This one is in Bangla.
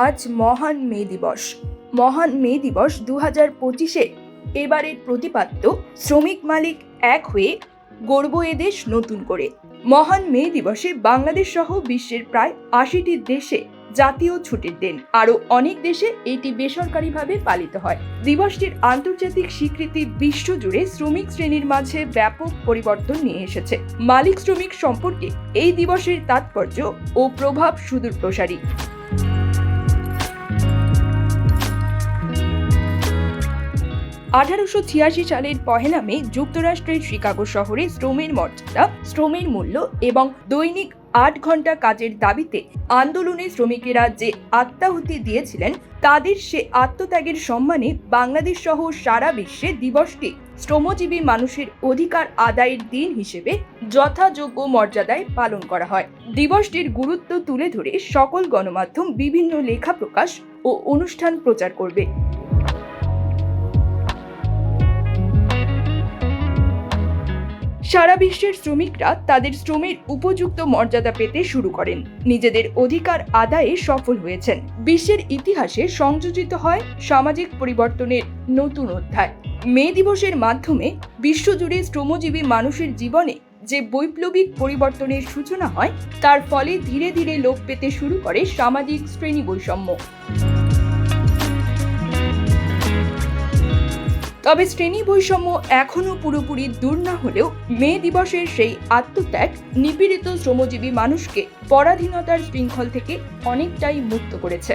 আজ মহান মে দিবস। মহান মে দিবস দু হাজার পঁচিশে। এবারের প্রতিপাদ্য, শ্রমিক মালিক এক হয়ে গড়ব এদেশ নতুন করে। মহান মে দিবসে বাংলাদেশ সহ বিশ্বের প্রায় আশিটি দেশে জাতীয় ছুটির দিন। আরও অনেক দেশে এটি বেসরকারিভাবে পালিত হয়। দিবসটির আন্তর্জাতিক স্বীকৃতি বিশ্বজুড়ে শ্রমিক শ্রেণির মাঝে ব্যাপক পরিবর্তন নিয়ে এসেছে। মালিক শ্রমিক সম্পর্কে এই দিবসের তাৎপর্য ও প্রভাব সুদূর প্রসারী আঠারোশো ছিয়াশি সালের পহেলা মে যুক্তরাষ্ট্রের শিকাগো শহরে শ্রমের মর্যাদা, শ্রমের মূল্য এবং দৈনিক আট ঘণ্টা কাজের দাবিতে আন্দোলনে শ্রমিকেরা যে আত্মাহুতি দিয়েছিলেন, তাদের সে আত্মত্যাগের সম্মানে বাংলাদেশ সহ সারা বিশ্বে দিবসটি শ্রমজীবী মানুষের অধিকার আদায়ের দিন হিসেবে যথাযোগ্য মর্যাদায় পালন করা হয়। দিবসটির গুরুত্ব তুলে ধরে সকল গণমাধ্যম বিভিন্ন লেখা প্রকাশ ও অনুষ্ঠান প্রচার করবে। সারা বিশ্বের শ্রমিকরা তাদের শ্রমের উপযুক্ত মর্যাদা পেতে শুরু করেন। নিজেদের অধিকার আদায়ে সফল হয়েছেন। বিশ্বের ইতিহাসে সংযোজিত হয় সামাজিক পরিবর্তনের নতুন অধ্যায়। মে দিবসের মাধ্যমে বিশ্বজুড়ে শ্রমজীবী মানুষের জীবনে যে বৈপ্লবিক পরিবর্তনের সূচনা হয়, তার ফলে ধীরে ধীরে লোপ পেতে শুরু করে সামাজিক শ্রেণি বৈষম্য তবে শ্রেণি বৈষম্য এখনও পুরোপুরি দূর না হলেও মে দিবসের সেই আত্মত্যাগ নিপীড়িত শ্রমজীবী মানুষকে পরাধীনতার শৃঙ্খল থেকে অনেকটাই মুক্ত করেছে।